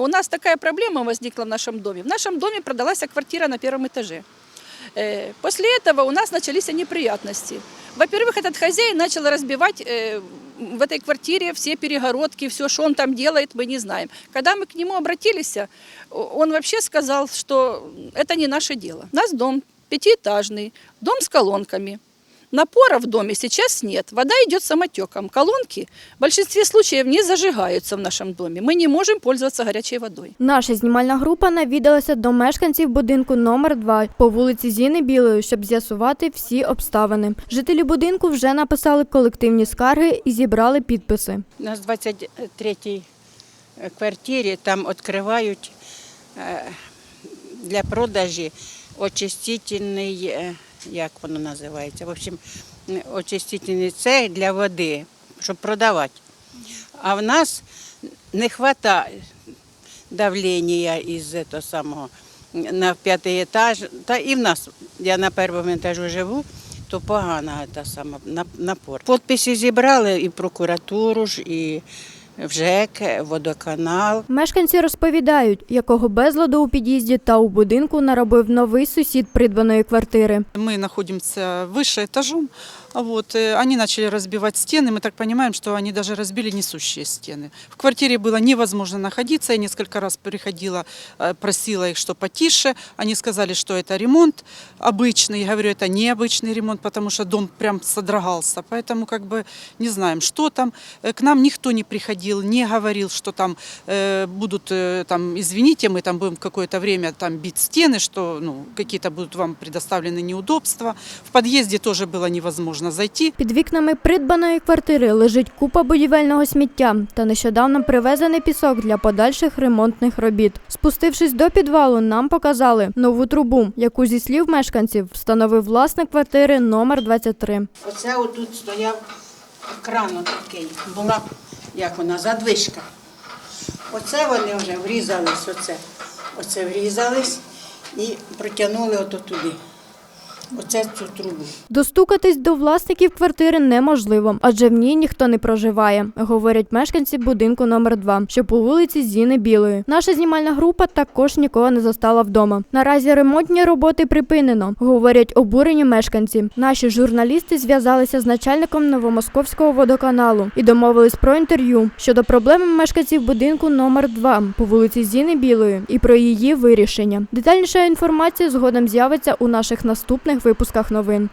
У нас такая проблема возникла в нашем доме. В нашем доме продалась квартира на первом этаже. Э, После этого у нас начались неприятности. Во-первых, этот хозяин начал разбивать э, в этой квартире все перегородки, все, что он там делает, мы не знаем. Когда мы к нему обратились, он вообще сказал, что это не наше дело. У нас дом пятиэтажный, дом с колонками. Напора в доме сейчас нет. Вода идет самотеком. Колонки в большинстве случаев не зажигаются в нашем доме. Мы не можем пользоваться горячей водой. Наша знімальна група навідалася до мешканців будинку номер 2 по вулиці Зіни Білої, щоб з'ясувати всі обставини. Жителі будинку вже написали колективні скарги і зібрали підписи. У нас в 23-й квартирі там відкривають е, для продажі очистительний, е, як воно називається, в общем, очистительний цех для води, щоб продавати. А в нас не вистачає давлення із того самого на п'ятий етаж. Та і в нас, я на першому етажу живу, то погана та сама на- напор. Подписи зібрали і прокуратуру ж, і в ЖЕК, водоканал. Мешканці розповідають, якого безладу у під'їзді та у будинку наробив новий сусід придбаної квартири. Мы находимся выше этажом, а вот, э, они начали разбивать стены, мы так понимаем, что они даже разбили несущие стены. В квартире было невозможно находиться, я несколько раз приходила, э, просила их, что потише, они сказали, что это ремонт обычный, я говорю, это необычный ремонт, потому что дом прям содрогался, поэтому как бы не знаем, что там. Э, К нам никто не приходил, не говорил, что там э, будут, э, там, извините, мы там будем какое-то время там бить стены, что ну, какие-то будут вам предоставлены неудобства. В подъезде тоже было невозможно зайти. Під вікнами придбаної квартири лежить купа будівельного сміття та нещодавно привезений пісок для подальших ремонтних робіт. Спустившись до підвалу, нам показали нову трубу, яку зі слів мешканців встановив власник квартири номер 23. Оце отут стояв кран такий, була, як вона, задвижка. Оце вони вже врізались, оце. Оце врізались і протягнули ото туди. Оце цю трубу. Достукатись до власників квартири неможливо, адже в ній ніхто не проживає, говорять мешканці будинку номер 2 що по вулиці Зіни Білої. Наша знімальна група також нікого не застала вдома. Наразі ремонтні роботи припинено, говорять обурені мешканці. Наші журналісти зв'язалися з начальником Новомосковського водоканалу і домовились про інтерв'ю щодо проблеми мешканців будинку номер 2 по вулиці Зіни Білої і про її вирішення. Детальніша інформація згодом з'явиться у наших випусках новин.